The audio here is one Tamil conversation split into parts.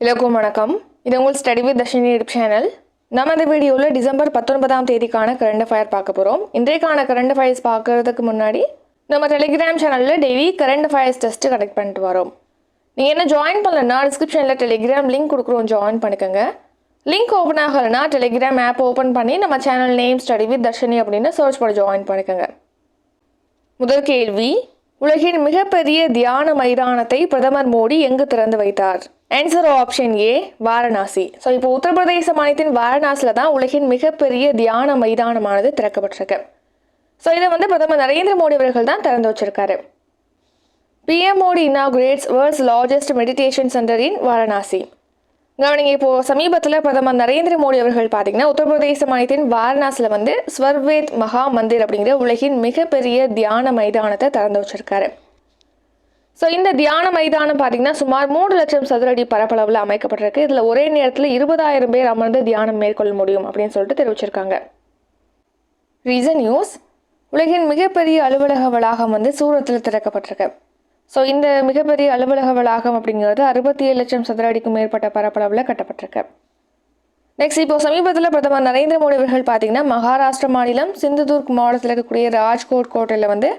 எல்லோருக்கும் வணக்கம். இது உங்கள் study with Darshini YouTube channel நம்ம இந்த வீடியோவில் டிசம்பர் பத்தொன்பதாம் தேதிக்கான கரண்ட் அஃபயர் பார்க்க போகிறோம் இன்றைக்கான கரண்ட் அஃபயர்ஸ் பார்க்கறதுக்கு முன்னாடி நம்ம டெலிகிராம் சேனலில் daily current affairs test connect பண்ணிட்டு வரோம். நீங்கள் என்ன ஜாயின் பண்ணலன்னா டிஸ்கிரிப்ஷனில் டெலிகிராம் லிங்க் கொடுக்குறோம் ஜாயின் பண்ணிக்கோங்க. லிங்க் ஓப்பன் ஆகலைன்னா டெலிகிராம் ஆப் ஓப்பன் பண்ணி நம்ம channel name study with Darshini அப்படின்னு சர்ச் பண்ணி ஜாயின் பண்ணிக்கோங்க. முதல் கேள்வி உலகின் மிகப்பெரிய தியான மைதானத்தை பிரதமர் மோடி எங்கு திறந்து வைத்தார்? Answer option A Varanasi so இப்போ உத்தரப்பிரதேச மாநிலத்தின் வாரணாசியில் தான் உலகின் மிகப்பெரிய தியான மைதானமானது திறக்கப்பட்டிருக்கு. ஸோ இதை வந்து பிரதமர் நரேந்திர மோடி அவர்கள் தான் திறந்து வச்சிருக்காரு. PM Modi inaugurates world's largest meditation centre in Varanasi கவனிங்க இப்போ சமீபத்தில் பிரதமர் நரேந்திர மோடி அவர்கள் பார்த்தீங்கன்னா உத்தரப்பிரதேச மாநிலத்தின் வாரணாசியில் வந்து ஸ்வர்வேத் மகா மந்திர் அப்படிங்கிற உலகின் மிகப்பெரிய தியான மைதானத்தை திறந்து வச்சிருக்காரு. ஸோ இந்த தியான மைதானம் பார்த்தீங்கன்னா சுமார் மூன்று லட்சம் சதுரடி பரப்பளவில் அமைக்கப்பட்டிருக்கு. இதில் ஒரே நேரத்தில் இருபதாயிரம் பேர் அமர்ந்து தியானம் மேற்கொள்ள முடியும் அப்படின்னு சொல்லிட்டு தெரிவிச்சிருக்காங்க. ரீசன் நியூஸ் உலகின் மிகப்பெரிய அலுவலக வளாகம் வந்து சூரத்தில் திறக்கப்பட்டிருக்கு. ஸோ இந்த மிகப்பெரிய அலுவலக வளாகம் அப்படிங்கிறது அறுபத்தி ஏழு லட்சம் சதுர அடிக்கும் மேற்பட்ட பரப்பளவில் கட்டப்பட்டிருக்கு. நெக்ஸ்ட் இப்போ சமீபத்தில் பிரதமர் நரேந்திர மோடி அவர்கள் பார்த்தீங்கன்னா மகாராஷ்டிர மாநிலம் சிந்துதுர்க் மாவட்டத்தில் இருக்கக்கூடிய ராஜ்கோட் கோட்டையில் வந்து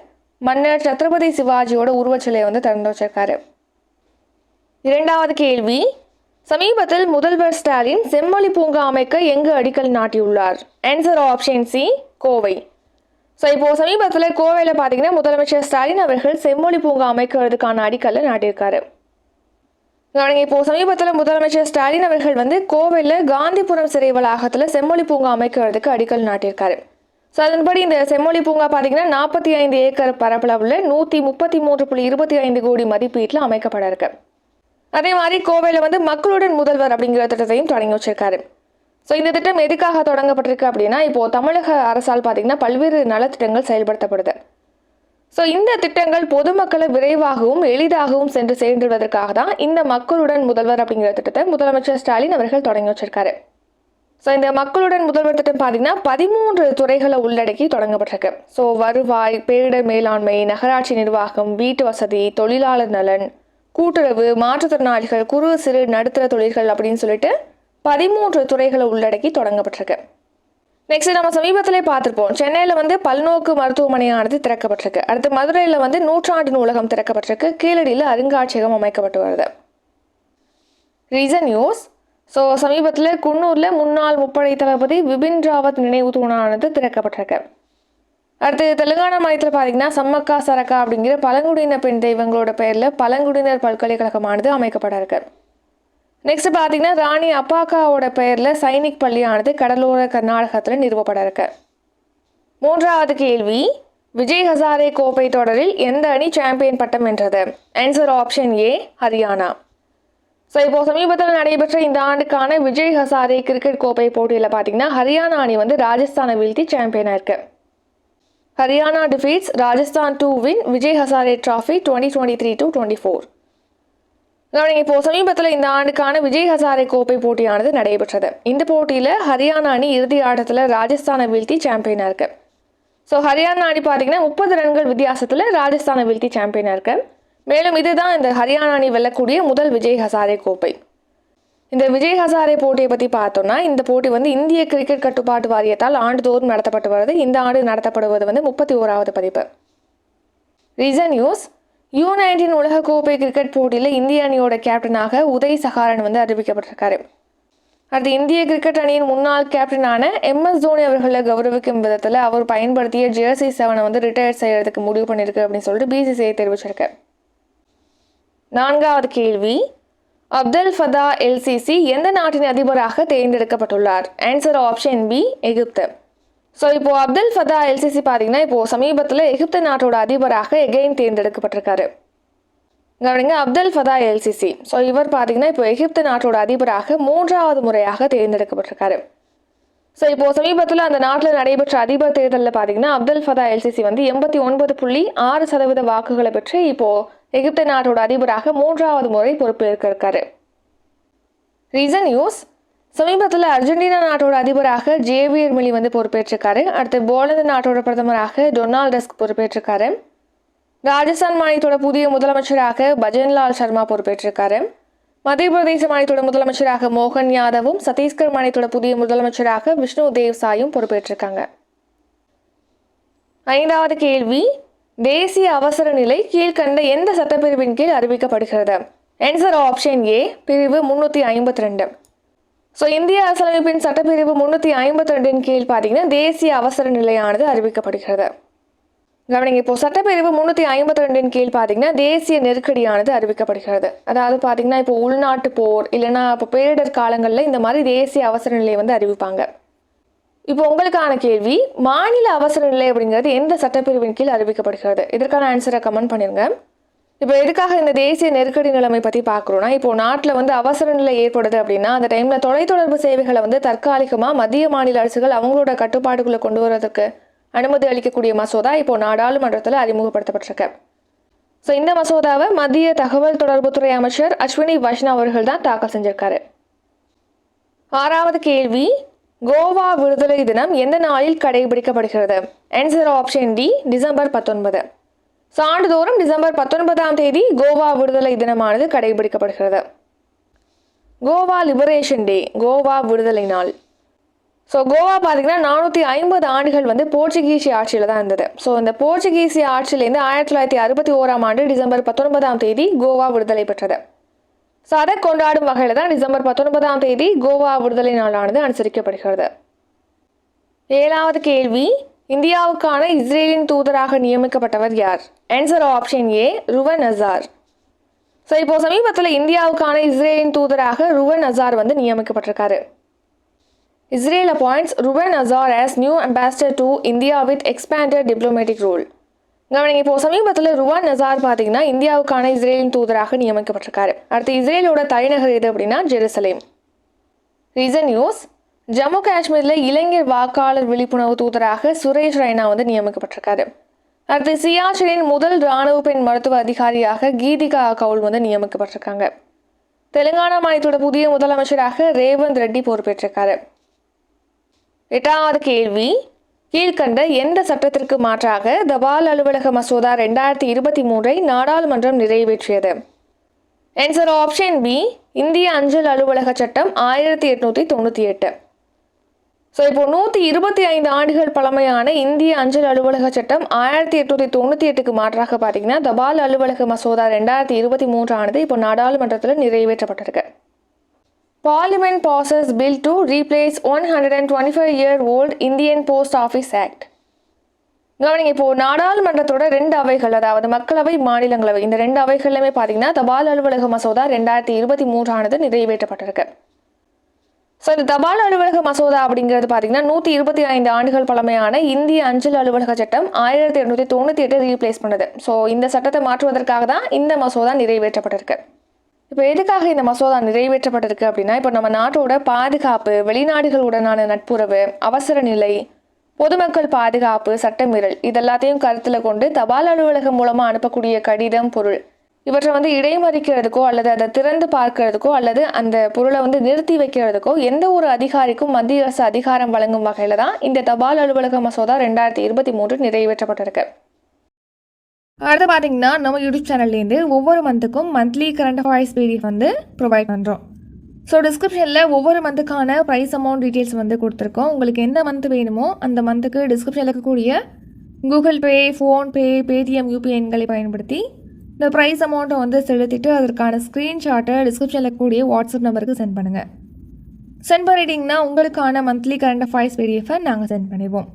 மன்னர் சத்ரபதி சிவாஜியோட உருவச்சிலையை வந்து திறந்து வச்சிருக்காரு. இரண்டாவது கேள்வி சமீபத்தில் முதல்வர் ஸ்டாலின் செம்மொழி பூங்கா அமைக்க எங்கு அடிக்கல் நாட்டியுள்ளார்? Answer option C Kovai. So இப்போ சமீபத்தில் கோவையில் பார்த்தீங்கன்னா முதலமைச்சர் ஸ்டாலின் அவர்கள் செம்மொழி பூங்கா அமைக்கிறதுக்கான அடிக்கல்லை நாட்டியிருக்காரு. கவனிங்க இப்போ சமீபத்தில் முதலமைச்சர் ஸ்டாலின் அவர்கள் வந்து கோவையில் காந்திபுரம் சிறை வளாகத்தில் செம்மொழி பூங்கா அமைக்கிறதுக்கு அடிக்கல் நாட்டியிருக்காரு. ஸோ அதன்படி இந்த செம்மொழி பூங்கா பார்த்தீங்கன்னா நாற்பத்தி ஐந்து ஏக்கர் பரப்பளவில் நூற்றி முப்பத்தி மூன்று புள்ளி இருபத்தி ஐந்து கோடி மதிப்பீட்டில் அமைக்கப்பட இருக்கு. அதே மாதிரி கோவையில் வந்து மக்களுடன் முதல்வர் அப்படிங்கிற திட்டத்தையும் தொடங்கி வச்சிருக்காரு. ஸோ இந்த திட்டம் எதுக்காக தொடங்கப்பட்டிருக்கு அப்படின்னா இப்போது தமிழக அரசால் பார்த்தீங்கன்னா பல்வேறு நலத்திட்டங்கள் செயல்படுத்தப்படுது. ஸோ இந்த திட்டங்கள் பொதுமக்களை விரைவாகவும் எளிதாகவும் சென்று சேர்ந்துடுவதற்காக தான் இந்த மக்களுடன் முதல்வர் அப்படிங்கிற திட்டத்தை முதலமைச்சர் ஸ்டாலின் அவர்கள் தொடங்கி வச்சிருக்காரு. ஸோ இந்த மக்களுடன் முதல்வர் திட்டம் பார்த்தீங்கன்னா பதிமூன்று துறைகளை உள்ளடக்கி தொடங்கப்பட்டிருக்கு. ஸோ வருவாய் பேரிடர் மேலாண்மை நகராட்சி நிர்வாகம் வீட்டு வசதி தொழிலாளர் நலன் கூட்டுறவு மாற்றுத்திறனாளிகள் குறு சிறு நடுத்தர தொழில்கள் அப்படின்னு சொல்லிட்டு பதிமூன்று துறைகளை உள்ளடக்கி தொடங்கப்பட்டிருக்கு. நெக்ஸ்ட் நம்ம சமீபத்திலே பார்த்துருப்போம். சென்னையில் வந்து பல்நோக்கு மருத்துவமனையானது திறக்கப்பட்டிருக்கு. அடுத்து மதுரையில் வந்து நூற்றாண்டு நூலகம் திறக்கப்பட்டிருக்கு. கீழடியில் அருங்காட்சியகம் அமைக்கப்பட்டு வருது. ரீசன் நியூஸ் ஸோ சமீபத்தில் குன்னூரில் முன்னாள் முப்படை தளபதி விபின் ராவத் நினைவு தூணானது திறக்கப்பட்டிருக்கு. அடுத்து தெலுங்கானா மாநிலத்தில் பார்த்தீங்கன்னா சம்மக்கா சரக்கா அப்படிங்கிற பழங்குடியின பெண் தெய்வங்களோட பெயரில் பழங்குடியினர் பல்கலைக்கழகமானது அமைக்கப்பட இருக்கு நெக்ஸ்ட் பார்த்தீங்கன்னா ராணி அப்பாக்காவோட பெயரில் சைனிக் பள்ளியானது கடலோர கர்நாடகத்தில் நிறுவப்பட இருக்கு மூன்றாவது கேள்வி விஜய் ஹசாரே கோப்பை தொடரில் எந்த அணி சாம்பியன் பட்டம் வென்றது? Answer option A Haryana. So இப்போ சமீபத்தில் நடைபெற்ற இந்த ஆண்டுக்கான விஜய் ஹசாரே கிரிக்கெட் கோப்பை போட்டியில் பார்த்தீங்கன்னா ஹரியானா அணி வந்து ராஜஸ்தானை வீழ்த்தி சாம்பியனாக இருக்கு. Haryana defeats Rajasthan to win Vijay Hazare trophy twenty twenty three to twenty four கவனிங்க இப்போ சமீபத்தில் இந்த ஆண்டுக்கான விஜய் ஹசாரே கோப்பை போட்டியானது நடைபெற்றது. இந்த போட்டியில் ஹரியானா அணி இறுதி ஆட்டத்தில் ராஜஸ்தானை வீழ்த்தி சாம்பியனாக இருக்கு. ஸோ ஹரியானா அணி பார்த்தீங்கன்னா முப்பது ரன்கள் வித்தியாசத்தில் ராஜஸ்தானை வீழ்த்தி சாம்பியனாக இருக்கு. மேலும் இதுதான் இந்த ஹரியானா அணி வெல்லக்கூடிய முதல் விஜய் ஹசாரே கோப்பை. இந்த விஜய் ஹசாரே போட்டியை பற்றி பார்த்தோம்னா இந்த போட்டி வந்து இந்திய கிரிக்கெட் கட்டுப்பாட்டு வாரியத்தால் ஆண்டுதோறும் நடத்தப்பட்டு வருது. இந்த ஆண்டு நடத்தப்படுவது வந்து முப்பத்தி ஓராவது பதிப்பு. ரீசன் நியூஸ் யூ நைன்டீன் உலகக்கோப்பை கிரிக்கெட் போட்டியில் இந்திய அணியோட கேப்டனாக உதய் சகாரன் வந்து அறிவிக்கப்பட்டிருக்காரு. அடுத்து இந்திய கிரிக்கெட் அணியின் முன்னாள் கேப்டனான எம் எஸ் தோனி அவர்களை கௌரவிக்கும் விதத்தில் அவர் பயன்படுத்திய ஜெர்சி செவனை வந்து ரிட்டையர் செய்யறதுக்கு முடிவு பண்ணியிருக்கு அப்படின்னு சொல்லிட்டு பிசிசிஐ தெரிவிச்சிருக்கேன் நான்காவது கேள்வி. அப்தல் ஃபதா எல்சிசி எந்த நாட்டின் அதிபராக தேர்ந்தெடுக்கப்பட்டுள்ளார்? Answer option B Egypt. So இப்போது அப்துல் ஃபதா எல்சிசி பார்த்தீங்கன்னா இப்போது சமீபத்தில் எகிப்து நாட்டோட அதிபராக எகெயின் தேர்ந்தெடுக்கப்பட்டிருக்காரு. கவனிங்க அப்துல் ஃபதா எல்சிசி. ஸோ இவர் பார்த்தீங்கன்னா இப்போ எகிப்து நாட்டோட அதிபராக மூன்றாவது முறையாக தேர்ந்தெடுக்கப்பட்டிருக்காரு. ஸோ இப்போ சமீபத்தில் அந்த நாட்டில் நடைபெற்ற அதிபர் தேர்தலில் பார்த்தீங்கன்னா அப்துல் ஃபதா எல்சிசி வந்து எண்பத்தி ஒன்பது புள்ளி ஆறு சதவீத வாக்குகளை பெற்று இப்போது எகிப்து நாட்டோட அதிபராக மூன்றாவது முறை பொறுப்பேற்க இருக்காரு ரீசன் நியூஸ் சமீபத்தில் அர்ஜென்டினா நாட்டோட அதிபராக ஜேவியர் மிலி வந்து பொறுப்பேற்றிருக்காரு. அடுத்து போலந்து நாட்டோட பிரதமராக டொனால்டஸ்க் பொறுப்பேற்றிருக்காரு. ராஜஸ்தான் மாநிலத்தோட புதிய முதலமைச்சராக பஜன்லால் சர்மா பொறுப்பேற்றிருக்காரு. மத்திய பிரதேச மாநிலத்தோட முதலமைச்சராக மோகன் யாதவும் சத்தீஸ்கர் மாநிலத்தோட புதிய முதலமைச்சராக விஷ்ணு தேவ்சாயும் பொறுப்பேற்றிருக்காங்க. ஐந்தாவது கேள்வி. தேசிய அவசர நிலை கீழ்கண்ட எந்த சட்டப்பிரிவின் கீழ் அறிவிக்கப்படுகிறது? ஆன்சர் ஆப்ஷன் ஏ பிரிவு முன்னூற்றி ஐம்பத்தி ரெண்டு. ஸோ இந்திய அரசியலமைப்பின் சட்டப்பிரிவு முன்னூற்றி ஐம்பத்தி ரெண்டின் கீழ் பார்த்தீங்கன்னா தேசிய அவசர நிலையானது அறிவிக்கப்படுகிறது. கவனிங்க இப்போ சட்டப்பிரிவு முன்னூற்றி ஐம்பத்தி ரெண்டின் கீழ் பார்த்தீங்கன்னா தேசிய நெருக்கடியானது அறிவிக்கப்படுகிறது. அதாவது பார்த்தீங்கன்னா இப்போ உள்நாட்டு போர் இல்லைன்னா இப்போ பேரிடர் காலங்களில் இந்த மாதிரி தேசிய அவசர நிலையை வந்து அறிவிப்பாங்க. இப்போ உங்களுக்கான கேள்வி மாநில அவசர நிலை அப்படிங்கிறது எந்த சட்டப்பிரிவின் கீழ் அறிவிக்கப்படுகிறது? இதற்கான ஆன்சரை கமெண்ட் பண்ணிருங்க. இப்போ எதுக்காக இந்த தேசிய நெருக்கடி நிலைமை பற்றி பார்க்குறோன்னா இப்போ நாட்டில் வந்து அவசர நிலை ஏற்படுது அப்படின்னா அந்த டைமில் தொலைத்தொடர்பு சேவைகளை வந்து தற்காலிகமாக மத்திய மாநில அரசுகள் அவங்களோட கட்டுப்பாட்டுக்குள்ளே கொண்டு வரதுக்கு அனுமதி அளிக்கக்கூடிய மசோதா இப்போ நாடாளுமன்றத்தில் அறிமுகப்படுத்தப்பட்டிருக்கு. ஸோ இந்த மசோதாவை மத்திய தகவல் தொடர்புத்துறை அமைச்சர் அஸ்வினி வைஷ்ணவ் அவர்கள் தான் தாக்கல் செஞ்சிருக்காரு. ஆறாவது கேள்வி கோவா விடுதலை தினம் எந்த நாளில் கடைபிடிக்கப்படுகிறது? ஆன்சர் ஆப்ஷன் டி டிசம்பர் பத்தொன்பது. ஸோ ஆண்டுதோறும் டிசம்பர் பத்தொன்பதாம் தேதி கோவா விடுதலை தினமானது கடைபிடிக்கப்படுகிறது. கோவா லிபரேஷன் டே கோவா விடுதலை நாள். ஸோ கோவா பார்த்தீங்கன்னா நானூற்றி ஐம்பது ஆண்டுகள் வந்து போர்ச்சுகீசிய ஆட்சியில் தான் இருந்தது. ஸோ இந்த போர்ச்சுகீசிய ஆட்சியிலேருந்து ஆயிரத்தி தொள்ளாயிரத்தி அறுபத்தி ஓராம் ஆண்டு டிசம்பர் பத்தொன்பதாம் தேதி கோவா விடுதலை பெற்றது. ஸோ அதை கொண்டாடும் வகையில் தான் டிசம்பர் பத்தொன்பதாம் தேதி கோவா விடுதலை நாளானது அனுசரிக்கப்படுகிறது. ஏழாவது கேள்வி இந்தியாவுக்கான இஸ்ரேலின் தூதராக நியமிக்கப்பட்டவர் யார்? Answer option A Reuven Azar. So இப்போ சமீபத்தில் இந்தியாவுக்கான இஸ்ரேலின் தூதராக ருவன் அசார் வந்து நியமிக்கப்பட்டிருக்காரு. Israel appoints Reuven Azar as new ambassador to India with expanded diplomatic role கவனிங்க இப்போ சமீபத்தில் ருவான் நசார் பார்த்தீங்கன்னா இந்தியாவுக்கான இஸ்ரேலின் தூதராக நியமிக்கப்பட்டிருக்காரு. அடுத்து இஸ்ரேலோட தலைநகர் எது அப்படின்னா ஜெருசலேம். ரீசன் நியூஸ் ஜம்மு காஷ்மீரில் இளைஞர் வாக்காளர் விழிப்புணர்வு தூதராக சுரேஷ் ரெய்னா வந்து நியமிக்கப்பட்டிருக்காரு. அடுத்து சியாச்சினின் முதல் ராணுவ பெண் மருத்துவ அதிகாரியாக கீதிகா கவுல் வந்து நியமிக்கப்பட்டிருக்காங்க. தெலுங்கானா மாநிலத்தோட புதிய முதலமைச்சராக ரேவந்த் ரெட்டி பொறுப்பேற்றிருக்காரு. எட்டாவது கேள்வி கீழ்கண்ட எந்த சட்டத்திற்கு மாற்றாக தபால் அலுவலக மசோதா ரெண்டாயிரத்தி இருபத்தி மூன்றை நாடாளுமன்றம் நிறைவேற்றியது. ஆன்சர் ஆப்ஷன் பி இந்திய அஞ்சல் அலுவலக சட்டம் ஆயிரத்தி எட்நூற்றி தொண்ணூற்றி எட்டு. ஸோ இப்போ நூற்றி இருபத்தி ஐந்து ஆண்டுகள் பழமையான இந்திய அஞ்சல் அலுவலக சட்டம் ஆயிரத்தி எட்நூற்றி தொண்ணூற்றி எட்டுக்கு மாற்றாக பார்த்தீங்கன்னா தபால் அலுவலக மசோதா ரெண்டாயிரத்தி இருபத்தி மூன்றானது இப்போ நாடாளுமன்றத்தில் நிறைவேற்றப்பட்டிருக்கு. Parliament passes bill to replace one hundred and twenty five year old Indian post office act கவனிங்க இப்போ நாடாளுமன்றத்தோட ரெண்டு அவைகள் அதாவது மக்களவை மாநிலங்களவை இந்த ரெண்டு அவைகள்லையுமே பார்த்தீங்கன்னா தபால் அலுவலக மசோதா ரெண்டாயிரத்தி இருபத்தி மூன்றானது நிறைவேற்றப்பட்டிருக்கு. ஸோ இந்த தபால் அலுவலக மசோதா அப்படிங்கிறது பார்த்தீங்கன்னா நூற்றி இருபத்தி ஐந்து ஆண்டுகள் பழமையான இந்திய அஞ்சல் அலுவலக சட்டம் ஆயிரத்தி எண்ணூற்றி தொண்ணூற்றி எட்டு ரீப்ளேஸ் பண்ணுது. ஸோ இந்த சட்டத்தை மாற்றுவதற்காக தான் இந்த மசோதா நிறைவேற்றப்பட்டிருக்கு. இப்போ எதுக்காக இந்த மசோதா நிறைவேற்றப்பட்டிருக்கு அப்படின்னா இப்போ நம்ம நாட்டோட பாதுகாப்பு வெளிநாடுகளுடனான நட்புறவு அவசர நிலை பொதுமக்கள் பாதுகாப்பு சட்டமீறல் இதெல்லாத்தையும் கருத்தில் கொண்டு தபால் அலுவலகம் மூலமாக அனுப்பக்கூடிய கடிதம் பொருள் இவற்றை வந்து இடைமறிக்கிறதுக்கோ அல்லது அதை திறந்து பார்க்கறதுக்கோ அல்லது அந்த பொருளை வந்து நிறுத்தி வைக்கிறதுக்கோ எந்த ஒரு அதிகாரிக்கும் மத்திய அரசு அதிகாரம் வழங்கும் வகையில் தான் இந்த தபால் அலுவலக மசோதா ரெண்டாயிரத்தி இருபத்தி மூன்று நிறைவேற்றப்பட்டிருக்கு. அடுத்து பார்த்தீங்கன்னா நம்ம யூடியூப் சேனல்லேருந்து ஒவ்வொரு மந்த்துக்கும் மந்த்லி கரண்ட் அஃபேர்ஸ் பிடிஎஃப் வந்து ப்ரொவைட் பண்ணுறோம் ஸோ டிஸ்கிரிப்ஷனில் ஒவ்வொரு மந்த்துக்கான ப்ரைஸ் அமௌண்ட் டீட்டெயில்ஸ் வந்து கொடுத்துருக்கோம். உங்களுக்கு எந்த மந்த் வேணுமோ அந்த மந்த்துக்கு டிஸ்கிரிப்ஷனில் இருக்கக்கூடிய Google Pay PhonePe Paytm UPI எண்களை பயன்படுத்தி இந்த ப்ரைஸ் அமௌண்ட்டை வந்து செலுத்திட்டு அதற்கான ஸ்க்ரீன்ஷாட்டை டிஸ்கிரிப்ஷனில் இருக்கக்கூடிய வாட்ஸ்அப் நம்பருக்கு சென்ட் பண்ணுங்கள் சென்ட் பண்ணிட்டீங்கன்னா உங்களுக்கான மந்த்லி கரண்ட் அஃபேர்ஸ் பிடிஎஃபை நாங்கள் சென்ட் பண்ணிடுவோம்.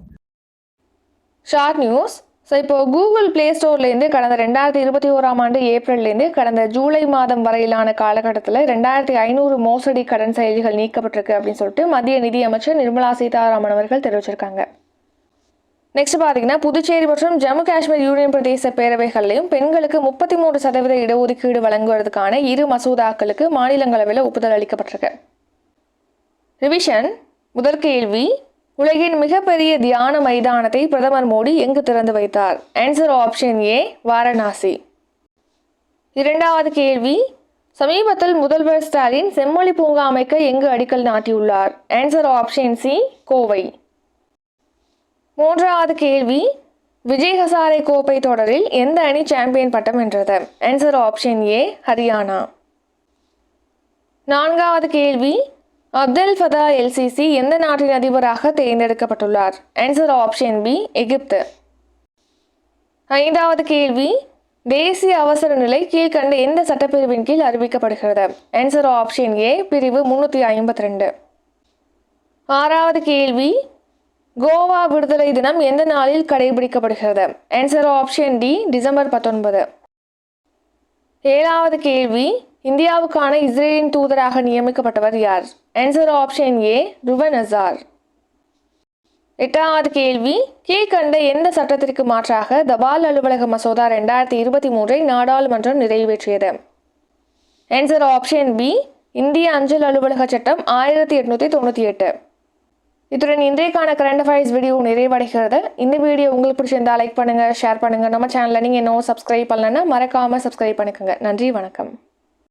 ஷார்ட் நியூஸ் ஸோ இப்போ கூகுள் ப்ளே ஸ்டோர்லேருந்து கடந்த ரெண்டாயிரத்தி இருபத்தி ஓராம் ஆண்டு ஏப்ரல்லேருந்து கடந்த ஜூலை மாதம் வரையிலான காலகட்டத்தில் ரெண்டாயிரத்தி ஐநூறு மோசடி கடன் செயலிகள் நீக்கப்பட்டிருக்கு அப்படின்னு சொல்லிட்டு மத்திய நிதியமைச்சர் நிர்மலா சீதாராமன் அவர்கள் தெரிவிச்சிருக்காங்க. நெக்ஸ்ட் பார்த்தீங்கன்னா புதுச்சேரி மற்றும் ஜம்மு காஷ்மீர் யூனியன் பிரதேச பேரவைகள்லையும் பெண்களுக்கு முப்பத்தி மூன்று சதவீத இடஒதுக்கீடு வழங்குவதற்கான இரு மசோதாக்களுக்கு மாநிலங்களவையில் ஒப்புதல் அளிக்கப்பட்டிருக்கு. ரிவிஷன் முதல் கேள்வி உலகின் மிகப்பெரிய தியான மைதானத்தை பிரதமர் மோடி எங்கு திறந்து வைத்தார்? Answer option A Varanasi. இரண்டாவது கேள்வி சமீபத்தில் முதல்வர் ஸ்டாலின் செம்மொழி பூங்கா அமைக்க எங்கு அடிக்கல் நாட்டியுள்ளார்? Answer option C Kovai. மூன்றாவது கேள்வி விஜய் ஹசாரே கோப்பை தொடரில் எந்த அணி சாம்பியன் பட்டம் வென்றது? Answer option A Haryana. நான்காவது கேள்வி அப்துல் ஃபதா எல்சிசி எந்த நாட்டின் அதிபராக தேர்ந்தெடுக்கப்பட்டுள்ளார்? Answer option B Egypt. ஐந்தாவது கேள்வி தேசிய அவசர நிலை கீழ்கண்ட எந்த சட்டப்பிரிவின் கீழ் அறிவிக்கப்படுகிறது? ஆன்சர் ஆப்ஷன் ஏ பிரிவு முன்னூற்றி ஐம்பத்தி ரெண்டு. ஆறாவது கேள்வி கோவா விடுதலை தினம் எந்த நாளில் கடைபிடிக்கப்படுகிறது? ஆன்சர் ஆப்ஷன் டி டிசம்பர் பத்தொன்பது. ஏழாவது கேள்வி இந்தியாவுக்கான இஸ்ரேலின் தூதராக நியமிக்கப்பட்டவர் யார்? Answer option A Reuven Azar எட்டாவது கேள்வி கீழ்கண்ட எந்த சட்டத்திற்கு மாற்றாக தபால் அலுவலக மசோதா ரெண்டாயிரத்தி இருபத்தி மூன்றை நாடாளுமன்றம் நிறைவேற்றியது? ஆன்சர் ஆப்ஷன் பி இந்திய அஞ்சல் அலுவலக சட்டம் ஆயிரத்தி எட்நூற்றி தொண்ணூற்றி எட்டு. இத்துடன் இன்றைக்கான கரண்ட் அஃபேர்ஸ் வீடியோ நிறைவடைகிறது. இந்த வீடியோ உங்களுக்கு பிடிச்சிருந்தா லைக் பண்ணுங்கள் ஷேர் பண்ணுங்கள் நம்ம சேனலில் நீங்கள் இன்னும் சப்ஸ்கிரைப் பண்ணலன்னா மறக்காமல் சப்ஸ்கிரைப் பண்ணிக்கோங்க. நன்றி வணக்கம்.